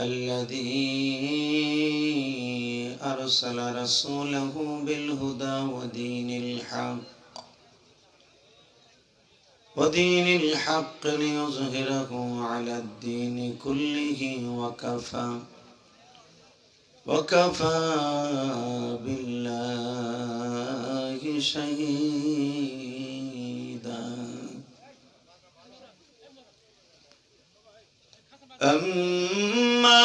الذي أرسل رسوله بالهدى ودين الحق ودين الحق ليظهره على الدين كله وكفى وكفى بالله شهيدا. أما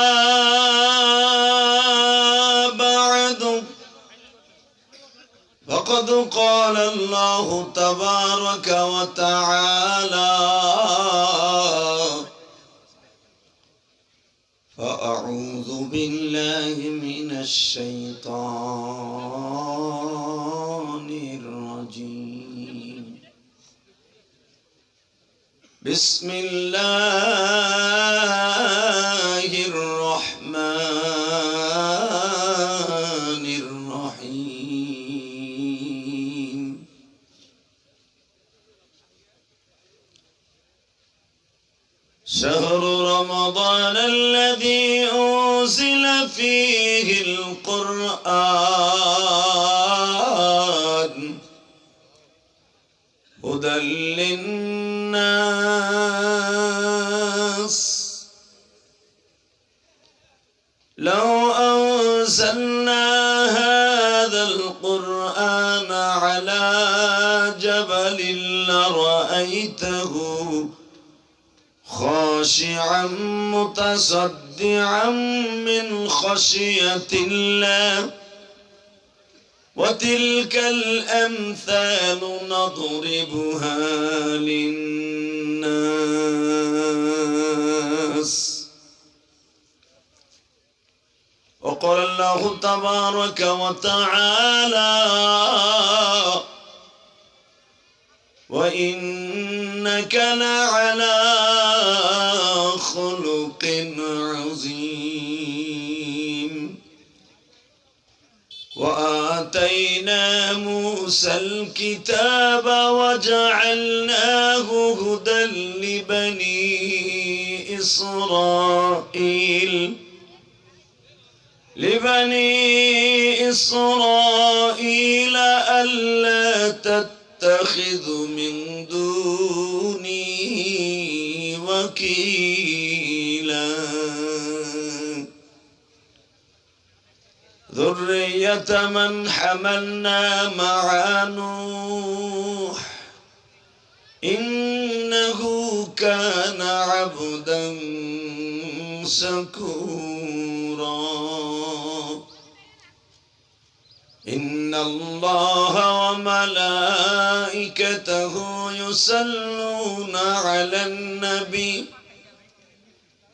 بعد فقد قال الله تبارك وتعالى فأعوذ بالله من الشيطان الرجيم بسم الله الرحمن الرحيم. شهر رمضان الذي أنزل فيه القرآن. هدى للناس. لو أنزلنا هذا القرآن على جبل لرأيته خاشعا متصدعا من خشية الله. وتلك الأمثال نضربها للناس. وقال الله تبارك وتعالى وإنك لعلى وآتينا موسى الكتاب وجعلناه هدى لبني إسرائيل. لبني إسرائيل ألا تتخذوا من ذرية من حملنا مع نوح. إنه كان عبدا شكورا. إن الله وملائكته يصلون على النبي.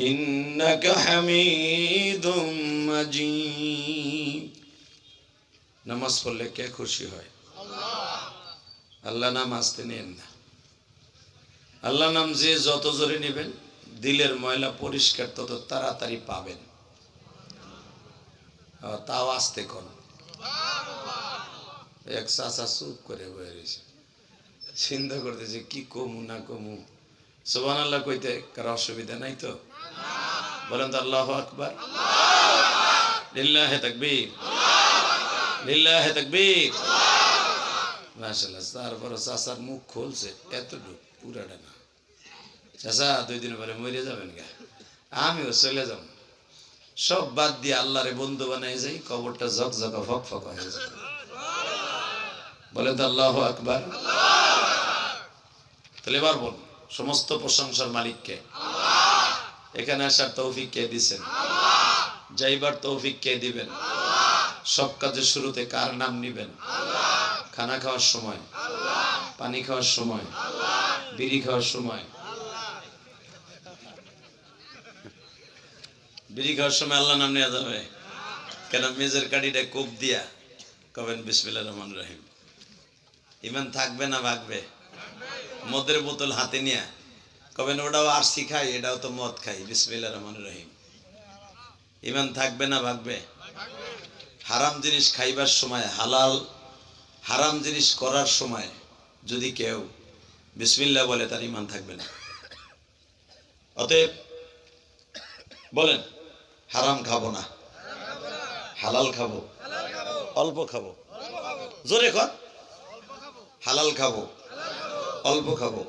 إنك حميد مجيد নামাজ পড়লে কে খুশি হয় আল্লাহ নাম আসতে নেন না আল্লাহ নাম যে যত জোরে নেবেন দিলের ময়লা পরিষ্কার তত তাড়াতাড়ি পাবেন আহ, তাও আসতে কর এক চাচা চুপ করে বয়ে রয়েছে চিন্তা করতেছে কি কমু না কমু সোবান আল্লাহ কইতে কারো অসুবিধা নাই তো বলেন তো আল্লাহ আকবার। লিল্লাহে তাকবীর। লিল্লাহে তাকবীর। মাশাআল্লাহ তারপর চাচার মুখ খুলছে, এতটুকু, পুরাটা না। চাচা, দুই দিন পরে মরে যাবেন গা। আমিও চলে যাব। সব বাদ দিয়ে আল্লাহরে বন্ধু বানাই যাই, কবরটা ঝক ঝক ফক ফক হয়ে যায়। বলেন তো আল্লাহ আকবার। তাহলে এবার বল, সমস্ত প্রশংসার মালিককে। এখানে আসার তৌফিক কে দিছেন? যাইবার তৌফিক কে দিবেন? সব কাজের শুরুতে কার নাম নিবেন? খানা খাওয়ার সময়, পানি খাওয়ার সময়, বিড়ি খাওয়ার সময়? বিড়ি খাওয়ার সময় আল্লাহ নাম নেওয়া যাবে? কেন মেজের কাঠিটা কোপ দিয়া? কবেন বিসমিল্লাহ রহমান রহিম। ইমান থাকবে না ভাগবে? মদের বোতল হাতে নিয়ে কবেন ওটাও আর খাই এটাও তো মদ খাই বিসমিল্লাহ রহমান রহিম। ইমান থাকবে না ভাগবে? হারাম জিনিস খাইবার সময়, হালাল হারাম জিনিস করার সময় যদি কেউ বিসমিল্লা বলে, তার ইমান থাকবে না। অতএব বলেন, হারাম খাব না। হালাল খাব। অল্প খাব। জোরে কর হালাল খাব। অল্প খাব।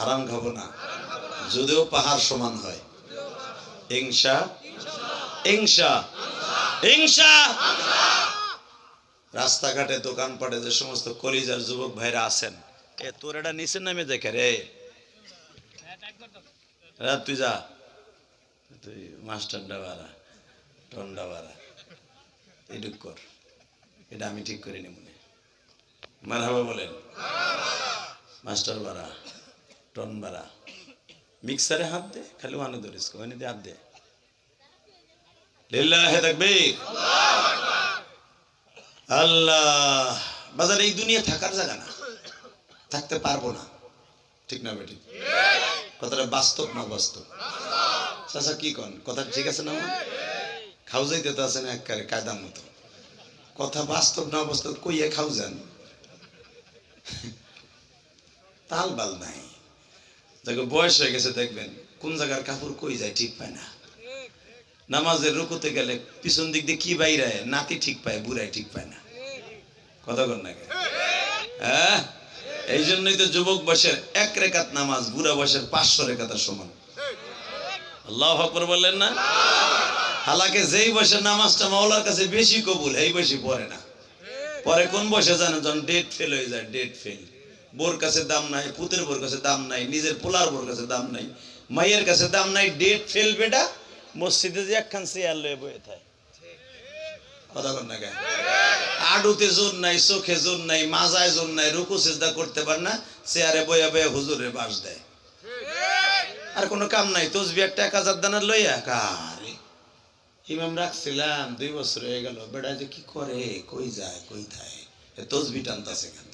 হারাম খাব না। যদিও পাহাড় সমান হয়। হিংসা? হিংসা। হিংসা! রাস্তাঘাটে, দোকানপাটে যে সমস্ত কলিজার যুবক ভাইরা আছেন, এ তোর এটা নিচে নামে দেখে রে। তুই যা। তুই মাস্টারটা বাড়া টনটা বাড়া এটুক কর। এটা আমি ঠিক করিনি মনে মারহাবা বলেন। মাস্টার বাড়া টন বাড়া। মিক্সারে হাত দে, খালি ওয়ানে ধরিস, ওয়ানে দিয়ে হাত দে। লিল্লাহে তাকবীর। আল্লাহ, বাজার এই দুনিয়া থাকার জায়গা না। থাকতে পারব না। ঠিক না বেটি? কথাটা বাস্তব না বাস্তব চাচা কি কন? কথা ঠিক আছে না আমার? খাও যাইতে তো আছে না একবারে কায়দার মতো। কথা বাস্তব না বাস্তব কইয়ে খাও যান। তাল বাল নাই। দেখো, বয়স হয়ে গেছে, দেখবেন, কোন জায়গার কাপড় কই যায় ঠিক পায় না। নামাজের রুকুতে গেলে পিছন দিক দিয়ে কি বাইরে নাতি ঠিক পায়, বুড়াই ঠিক পায় না। কথা কর না হ্যাঁ? এই জন্যই তো যুবক বয়সের এক রেখাত নামাজ, বুড়া বয়সের পাঁচশো রেখাতার সমান। আল্লাহ আকবর বললেন না? হালাকে যেই বয়সের নামাজটা মাওলার কাছে বেশি কবুল, এই বয়সে পড়ে না। পরে কোন বয়সে জানে যখন ডেট ফেল হয়ে যায় ডেট ফেল বোর কাছে দাম নাই, পুতের বোর কাছে দাম নাই, নিজের পোলার বোর কাছে দাম নাই মাইয়ের কাছে দাম নাই, ডেট ফেল বেটা, মসজিদে যে একখান চেয়ার লয়ে বয়ে থাকে কথা? আডুতে জোর নাই, চোখে জোর নাই, মাজায় জোর নাই, রুকু সেজদা করতে পারে না, চেয়ারে বয়া বয়া হুজুরে বাস দেয়। আর কোনো কাম নাই তসবি একটা এক হাজার দানার লইয়া, কারে? ইমাম রাখছিলাম, দুই বছর হয়ে গেল বেড়া যে কি করে, কই যায়, কই এ তসবি টানতাছে কেন?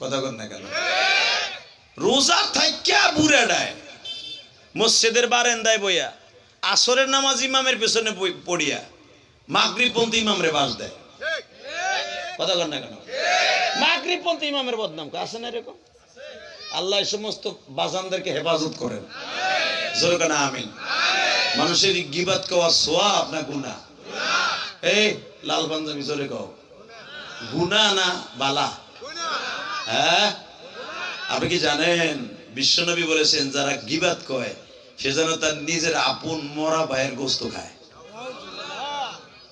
কথা কর না কেন? রোজা থাইকা বুড়া ডায়, মসজিদের বারেন্দায় বইয়া, আসরের নামাজ ইমামের পেছনে পড়িয়া মাগরিব পন্থী ইমামরে বাস দেয়। কথা কর না কেন? মাগরিব পন্থী ইমামের বদনাম আছে না এরকম? আল্লাহ সমস্ত বাজানদেরকে হেফাজত করেন। জোরে কেন, আমিন। মানুষের গিবাত কওয়া সোয়া আপনার গুণা এই, লাল পাঞ্জাবি জোরে কও। গুণা না বালা? হ্যাঁ? আপনি কি জানেন? বিশ্বনবী বলেছেন, যারা গিবাত কয় সে যেন তার নিজের আপন মরা ভাইয়ের গোস্ত খায়।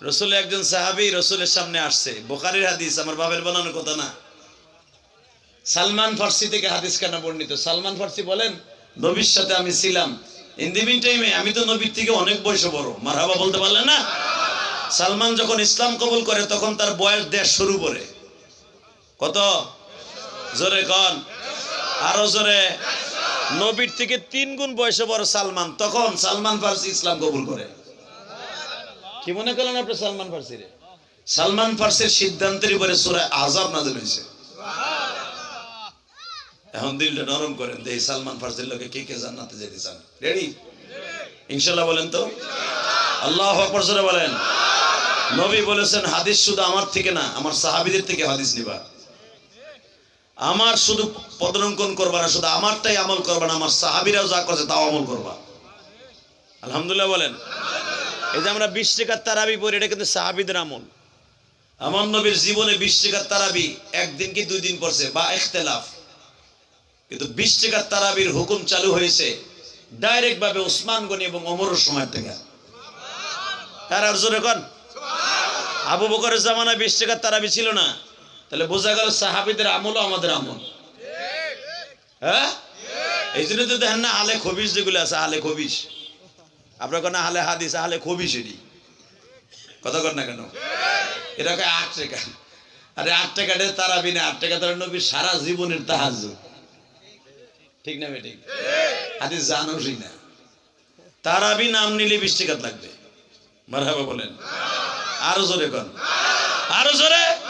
রসুল একজন সাহাবি রসুলের সামনে আসছে। বোখারির হাদিস, আমার বাবার বানানোর কথা না। সালমান ফার্সি থেকে হাদিস কেন বর্ণিত? সালমান ফার্সি বলেন, নবীর সাথে আমি ছিলাম। ইন দি মিন টাইমে আমি তো নবীর থেকে অনেক বয়সে বড়। মারহাবা বলতে পারলেন না? সালমান যখন ইসলাম কবুল করে, তখন তার বয়স দেশ শুরু করে। কত? জোরে কন। আরও জোরে। নবীর থেকে তিন গুণ বয়সে বড় সালমান। তখন সালমান ফার্সি ইসলাম কবুল করে। কি মনে করলেন আপনি সালমান ফার্সি রে? সালমান ফার্সির সিদ্ধান্তের উপরে সুরা আজাব নাজিল হয়েছে। এখন দিলটা নরম করেন। এই সালমান ফার্সির লোকে কে কে জান্নাতে যেতে চান? রেডি ইনশাল্লাহ বলেন তো? আল্লাহ আকবর জোরে বলেন। নবী বলেছেন, হাদিস শুধু আমার থেকে না, আমার সাহাবিদের থেকে হাদিস নিবা। আমার শুধু পদলঙ্কন করবা না, শুধু আমারটাই আমল করবা না, আমার সাহাবিরাও যা করছে তাও আমল করবা। আলহামদুলিল্লাহ বলেন। এই যে আমরা বিশ টাকার তারাবি পড়ি, এটা কিন্তু সাহাবিদের আমল। আমার নবীর জীবনে বিশ টাকার তারাবি একদিন কি দুই দিন পড়ছে? বা ইখতলাফ। কিন্তু বিশ টাকার তারাবির হুকুম চালু হয়েছে ডাইরেক্ট ভাবে ওসমান গনি এবং অমরের সময় থেকে। আর আর জোরে কন? আবু বকরের জামানায় বিশ তারাবি ছিল না? তাহলে বোঝা গেল সাহাবিদের আমলও আমাদের আমল। হ্যাঁ? এই জন্য তো দেখেন না আলে খবিস যেগুলো আছে আলে খবিস আপনার কোনো আলে হাদিস আলে খবিস এটি কথা কর না কেন? এটা কয় আট টাকা। আরে আট টাকাটা তারাবি না, আট টাকা তারা নবী সারা জীবনের তাহাজ ঠিক না বেঠিক? হাদিস জানোসই না। তারাবি নাম নিলে বিশ টাকা লাগবে। মারহাবা বলেন। আরও জোরে কন। আরও জোরে?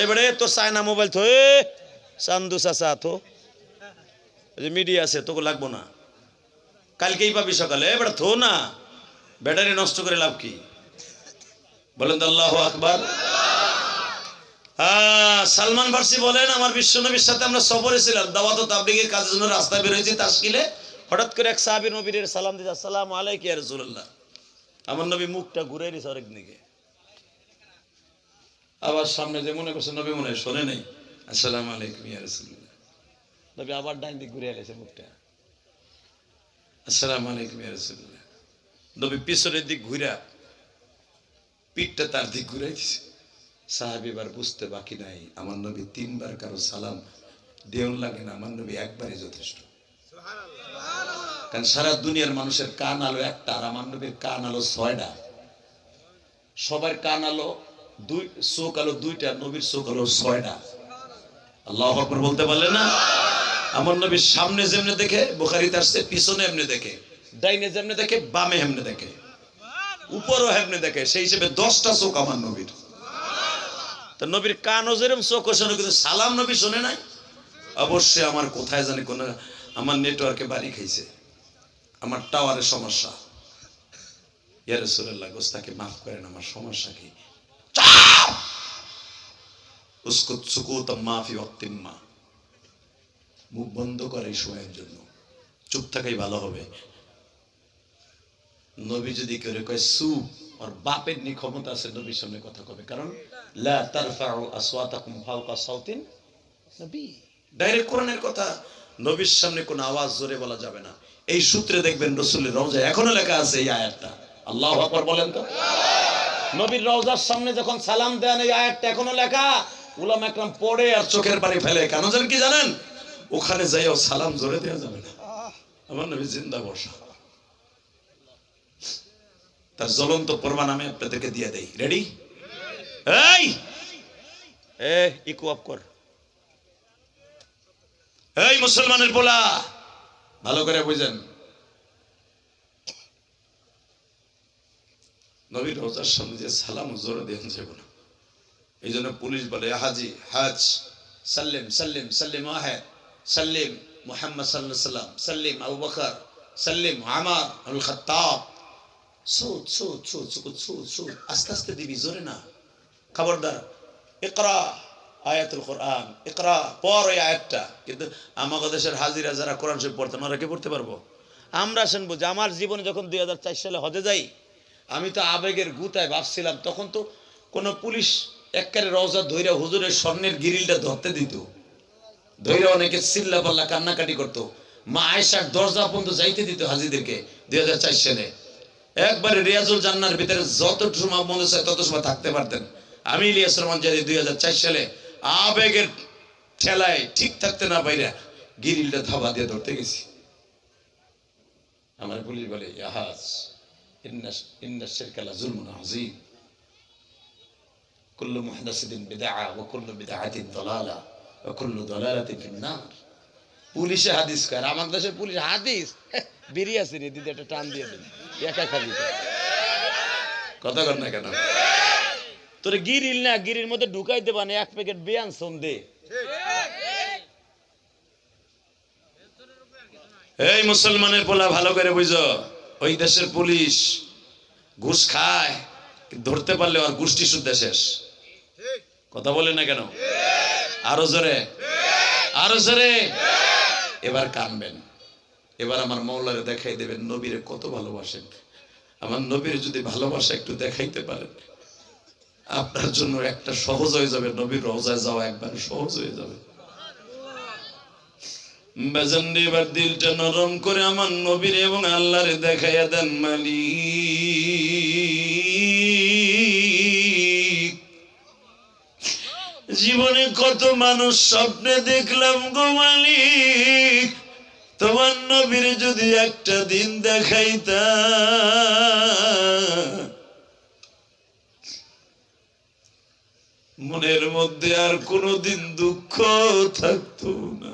এইবারে তো চায়না মোবাইল থো, এ চান্দু চাচা থো। যে মিডিয়া আছে, তোকে লাগবো না। কালকেই পাবি সকালে এবার থো না। ব্যাটারি নষ্ট করে লাভ কি? বলেন তো আল্লাহ আকবার। হ্যাঁ সালমান ফার্সি বলেন, আমার বিশ্বনবীর সাথে আমরা সফরে ছিলাম। দাওয়াত ও তাবলিগের কাজের জন্য রাস্তায় বেরোয়েছি তাসকিলে হঠাৎ করে এক সাহাবীর নবীর সালাম দিতে আসসালামু আলাইকুম ইয়া রাসূলুল্লাহ। আমার নবী মুখটা ঘুরে দিছে আরেক দিকে। আবার সামনে যে মনে করছে নবী মনে হয় শোনে নাই। আসসালামু আলাইকুম ইয়া রাসূলুল্লাহ। নবী আবার ডাইন দিক ঘুরে এলেছে মুখটা। আসসালাম আলাইকুম ইয়া রাসূলুল্লাহ। নবী পিছনের দিক ঘুরা পিঠটা তার দিক ঘুরাই দিছে। সাহাবি এবার বুঝতে বাকি নাই আমার নবী তিনবার কারও সালাম দেউন লাগে না আমার নবী একবারই যথেষ্ট। কারণ সারা দুনিয়ার মানুষের কান আলো একটা আর আমার নবীর কান আলো ছয়টা। সবার কান আলো দুই আলো দুইটা, নবীর চোখ আলো ছয়টা। আল্লাহ বলতে পারলেন না? আমার নবীর সামনে যেমনে দেখে পিছনে এমনি দেখে, ডাইনে যেমনে দেখে, বামে হেমনে দেখে, উপরও হেমনে দেখে। সেই হিসেবে দশটা চোখ আমার নবীর। নবীর কানও শোনে কিন্তু সালাম নবী শোনে নাই। অবশ্যই আমার কোথায় জানি কোন, আমার নেটওয়ার্কে বাড়ি খাইছে। আমার টাওয়ারের সমস্যা। ইয়া রাসূলুল্লাহ, গোস্তাকে মাফ করেন, আমার সমস্যা কি? নবীর সামনে কথা আওয়াজ জোরে বলা যাবে না। এই সূত্রে দেখবেন রসুলের রওজা এখনও লেখা আছে এই আয়াতটা। আল্লাহ আকবার বলেন তো? নবীর রওজার সামনে যখন সালাম দেন, এই আয়াতটা এখনও লেখা। উলাম একরাম পড়ে আর চোখের পানি ফেলে কেন জানেন কি জানেন? ওখানে যাইও সালাম জোরে দেওয়া যাবে না। আমার নবী জিন্দা বসা তার জ্বলন্ত প্রমাণ আমি আপনাদেরকে দিয়ে দেই। রেডি এই! এ ইকু অফ কর। এই মুসলমানের পোলা, ভালো করে বুঝেন। নবীর রোজার সামনে যে সালাম জোরে দেন যাব না। এই জন্য পুলিশ বলে হাজি, হাজ, সাল্লিম সাল্লিম সাল্লিম, আহে, সাল্লিম, মোহাম্মদ সাল্লাহ সাল্লাম সাল্লিম, আবু বকর, সাল্লিম আমার আল খাত্তাব, সুদ সুদ সুদ সুদ সুদ সুদ, আস্তে আস্তে দিবি, জোরে না। খবরদার, ইকরা আয়াতুল কোরআন, ইকরা, পর ওই আয়াতটা। কিন্তু আমাদের দেশের হাজিরা যারা কোরআন শরীফ পড়তেন, ওরা কি পড়তে পারব? আমরা শুনব যে, আমার জীবনে যখন দুই হাজার চার সালে হজে যাই আমি তো আবেগের গুতায় ভাবছিলাম, তখন তো কোনো পুলিশ এককারে রওজা ধৈরা হুজুরের স্বর্ণের গিরিলটা ধরতে দিত। ধৈরা অনেকে চিল্লা পাল্লা কান্নাকাটি করতো। মা আয়সার দরজা পর্যন্ত যাইতে দিত হাজিদেরকে দুই হাজার চার সালে। একবারে রিয়াজুল জান্নার ভিতরে যত সময় মনে চায় তত সময় থাকতে পারতেন। আমি ইলিয়াস রহমান জানি দুই হাজার চার সালে আবেগের ঠেলায় ঠিক থাকতে না পাইরা গিরিলটা ধাবা দিয়ে ধরতে গেছি। আমার পুলিশ বলে, ইয়াহাজ। ইন্না ইন্না শিরকালা জুলমুন আযীম কুল্লু মুহদাসিতিন বিদআ ওয়া কুল্লু বিদআতিন দালালা ওয়া কুল্লু দালালাতিন ফিন নার পুলিশে হাদিস কর আমার দেশের পুলিশ হাদিস। বিড়ি আছে রে, দিদি একটা টান দিয়ে দেন। একা খাবি তো। কথা কর না কেন? তোরে গিরিল না, গিরির মধ্যে ঢুকাই দেবা না, এক প্যাকেট বিয়ান সোন দে এই মুসলমানের পোলা, ভালো করে বুঝো। ওই দেশের পুলিশ ঘুষ খায় ধরতে পারলে আর গোষ্ঠী শুদ্ধ শেষ। কথা বলে না কেন? আরও জোরে। আরও জোরে। এবার কানবেন। এবার আমার মৌলারে দেখাই দেবেন, নবীরে কত ভালোবাসেন। আমার নবীর যদি ভালোবাসা একটু দেখাইতে পারেন, আপনার জন্য একটা সহজ হয়ে যাবে, নবীর রওজায় যাওয়া একবার সহজ হয়ে যাবে। বেজানরে এবার দিলটা নরম করে আমার নবীর এবং আল্লাহরে দেখাইয়া দেন, মালিক। জীবনে কত মানুষ স্বপ্নে দেখলাম গো মালিক, তোমার নবীর যদি একটা দিন দেখাইতা। মনের মধ্যে আর কোনোদিন দুঃখ থাকতো না।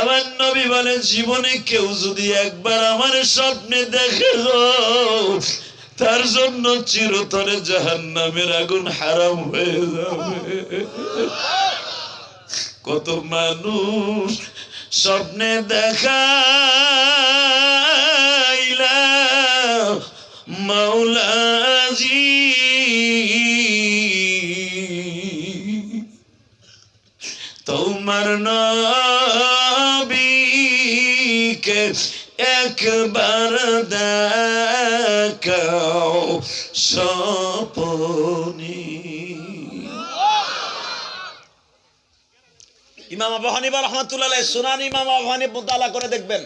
আমার নবী বলে জীবনে কেউ যদি একবার আমার স্বপ্নে দেখে তার জন্য চিরতরে জাহান নামের আগুন হারাম হয়ে যাবে। কত মানুষ স্বপ্নে দেখাইলা মাওলাজি তোমার নবীকে একবার দেখাও সপনি ইমাম আবু হানিফা রহমাতুল্লাহ সুনান ইমাম আবু হানিফ মুতালা করে দেখবেন।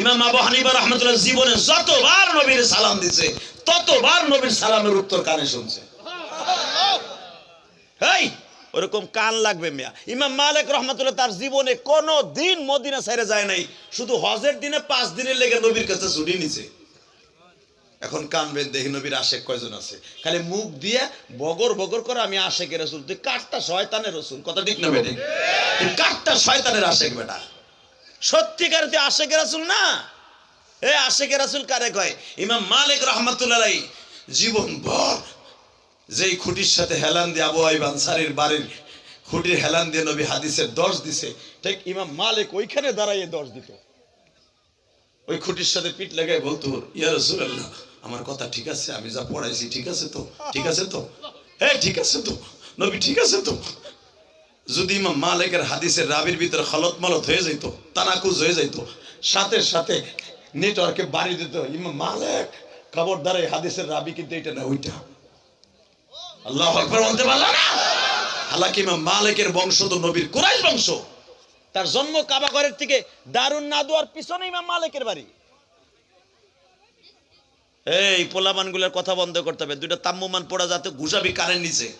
ইমাম আবু হানিফা রহমতুল্লাহ জীবনে যতবার নবীর সালাম দিছে ততবার নবীর সালামের উত্তর কানে শুনছে। হেই! ওরকম কান লাগবে মিয়া। ইমাম মালিক রহমাতুল্লাহ তার জীবনে কোনো দিন মদিনা ছেড়ে যায় নাই। শুধু হজের দিনে পাঁচ দিনের লেগে নবীর কাছে ছুটি নিছে। এখন কানবেন দেখি নবীর আশেক কয়জন আছে। খালি মুখ দিয়ে বগর বগর করে আমি আশেকের রসুল। তুই কাঠটা শয়তানের রসুল। কথা ঠিক না বেটে? তুই কাঠটা শয়তানের আশেক বেটা। সত্যিকার তুই আশেকের রসুল না? এ আশেকের রসুল কারে কয়? ইমাম মালিক রহমতুল্লাহ জীবন ভর যেই খুঁটির সাথে হেলান দিয়ে আবু আইব আনসারির বাড়ির খুঁটির হেলান দিয়ে নবী হাদিসের দশ দিছে, ঠিক ইমাম মালিক ওইখানে দাঁড়াইয়ে দশ দিত। ওই খুঁটির সাথে পিঠ লাগাই বলতো, ইয়া রাসূলুল্লাহ, আমার কথা ঠিক আছে, আমি যা পড়াইছি ঠিক আছে তো? ঠিক আছে তো? হ্যাঁ ঠিক আছে তো? নবী ঠিক আছে তো? যদি ইমাম মালিকের হাদিসের রাবির ভিতরে খলত মলত হয়ে যাইতো, তানাকুজ হয়ে যাইতো, সাথে সাথে নেটওয়ার্কে বাড়ি দিত, ইমাম মালিক, খবরদার, এই হাদিসের রাবি কিন্তু এটা না, ওইটা। আল্লাহ আকবার বলতে পারলা না? হালাকি ইমাম মালিকের বংশ তো নবীর কুরাইশ বংশ। তার জন্ম কাবাগরের থেকে দারুণ নাদুয়ার পিছনে ইমাম মালিকের বাড়ি। এই পোলামানগুলোর কথা বন্ধ করতে হবে। দুইটা তাম্মুমান পড়া যাতে ঘুষাবি কারেন্ট নিচে।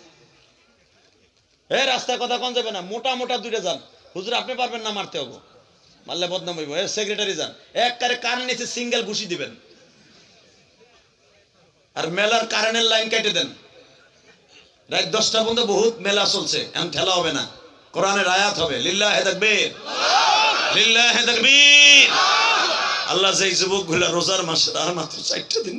এ রাস্তায় কথা কোন যাবে না? মোটা মোটা দুইটা যান। হুজুর, আপনি পারবেন না মারতে হব। মারলে বদনাম হইব। এ সেক্রেটারি যান। এক কারে কান নিচে সিঙ্গেল ঘুষি দিবেন। আর মেলার কারেন্টের লাইন কেটে দেন। রাত দশটা পর্যন্ত বহুত মেলা চলছে। এখন ঠেলা হবে না। কোরআনের আয়াত হবে। তাকবীর। লিল্লাহ তাকবীর। আল্লাহ রোজার মাসে আর মাত্র চারটা দিন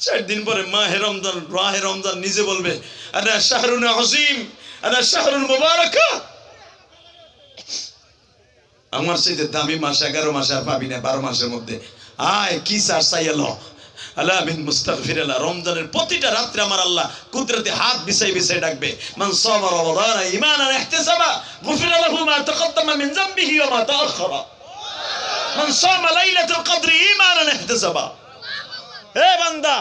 চার দিন পরে মাহে রমজান মাহে রমজান নিজে বলবে আনা শাহরুন আজিম মুবারাকা। আমার চাইতে দামি মাস, এগারো মাসে আর পাবি না, বারো মাসের মধ্যে। আয়, কি চার চাই এলো? আল্লাহ বিন মুস্তাগফির আল্লাহ। রমজানের প্রতিটা রাত্রে আমার আল্লাহ কুদরতে হাত বিছাই বিছাই ডাকবে, মান রমাদান ইহতিসাবা লাহু মা মিন যামবিহি ওয়া মা তাআখারা মান লাইলাতুল কদরি ইহতিসাবা হে বান্দা,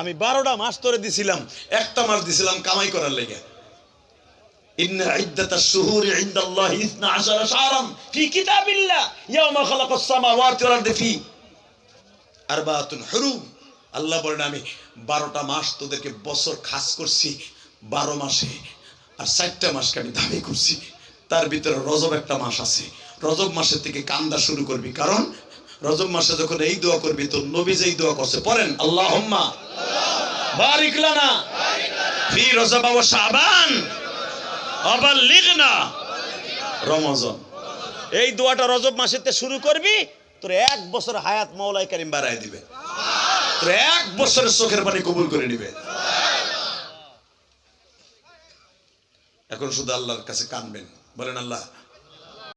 আমি বারোটা মাস ধরে দিছিলাম, একটা মাস দিছিলাম কামাই করার লেগে। ইন্না ইদ্দাতাশ শুহুরি ইনদাল্লাহি 12 শাহরান ফি কিতাবিল্লাহ ইয়াওমা খালাকাস সামাওয়াতি ওয়াল আরদি ফি আরবাতুন হুরুম। আল্লাহ বলেন, আমি বারোটা মাস তোদেরকে বছর খাস করছি, বারো মাসে আর চারটা মাসকে আমি দাবি করছি। তার ভিতরে রজব একটা মাস আছে। রজব মাসের থেকে কান্দা শুরু করবি। কারণ রজব মাসে যখন এই দোয়া করবি, তোর নবী যেই দোয়া করছে, পড়েন আল্লাহ বারিক লানা ফি রজব ওয়া শাবান আবাল্লিগনা। রমজান। এই দোয়াটা রজব মাসেতে শুরু করবি তোর এক বছর হায়াত মৌলাই কারিম বাড়াই দিবে। তোর এক বছরের চোখের পানি কবুল করে নিবে। এখন শুধু আল্লাহর কাছে কানবেন। বলেন, আল্লাহ